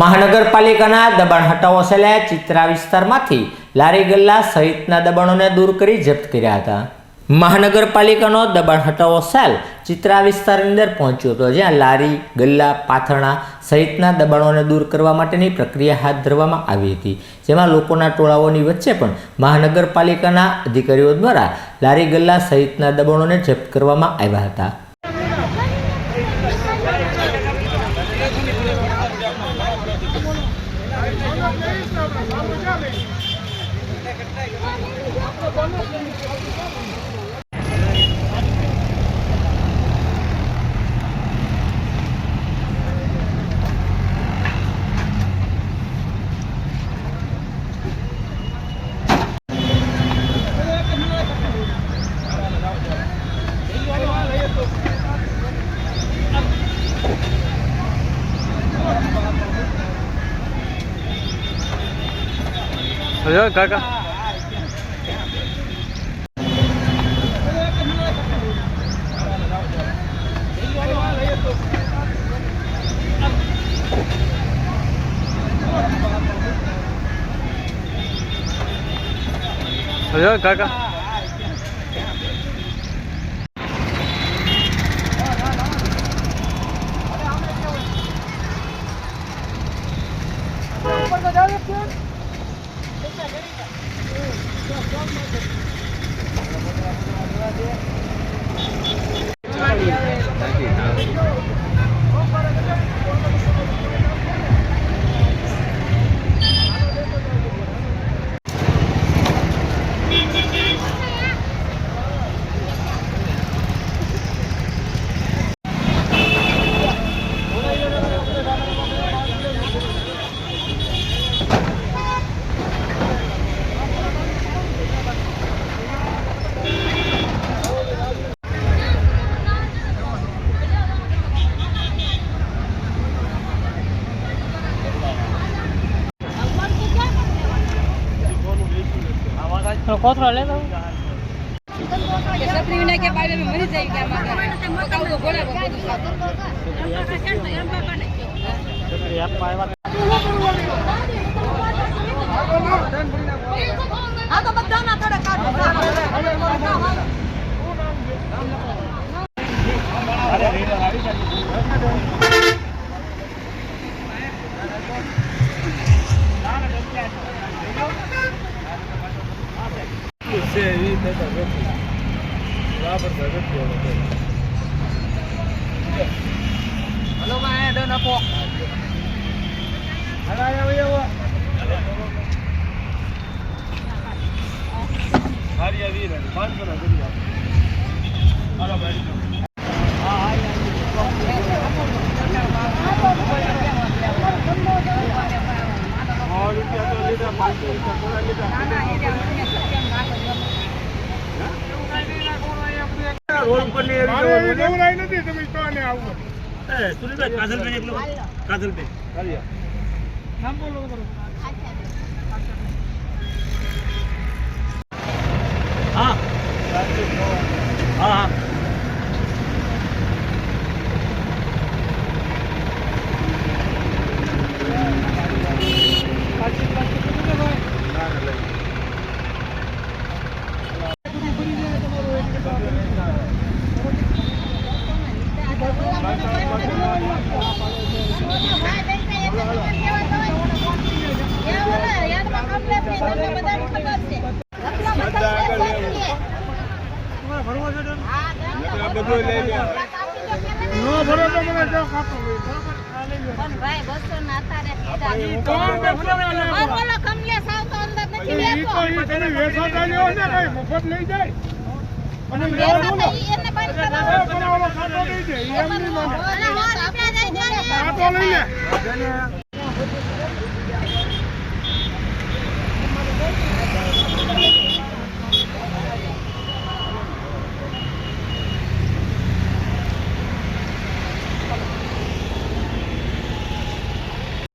મહાનગરપાલિકાના દબાણ હટાવો સેલે ચિત્રા વિસ્તારમાંથી લારી ગલ્લા સહિતના દબાણોને દૂર કરી જપ્ત કર્યા હતા. મહાનગરપાલિકાનો દબાણ હટાવો સેલ ચિત્રા વિસ્તારની અંદર પહોંચ્યો હતો, જ્યાં લારી, ગલ્લા, પાથરણા સહિતના દબાણોને દૂર કરવા માટેની પ્રક્રિયા હાથ ધરવામાં આવી હતી. જેમાં લોકોના ટોળાઓની વચ્ચે પણ મહાનગરપાલિકાના અધિકારીઓ દ્વારા લારી, ગલ્લા સહિતના દબાણોને જપ્ત કરવામાં આવ્યા હતા. હજો કાકા હજો કાકા કોથળો લે તો Thank you. કે કોથરો ગોળા બધું આ તો બધાના Hello mga doon na po. Hala yaw yaw. Hari yaw yaw. Paano na dun yaw? Hala balik. મારે એવી નવરાઈ નથી તમે તો આને આવું નામ બોલો બરોબર. તમારે ભરવો છે તો? નો ભરો તો મને જો લઈ લો ભાઈ બસો ના તારે. બોલો કમલેશ આવતો અંદર નથી લેતો ઈ તમે વેચાતા લ્યો ને કઈ મફત લઈ જાય અને લેવાનું ઈ એને બંધ કરાવો પણ ખાતો લઈ જાય એમ નહીં માને ખાતો લઈ લે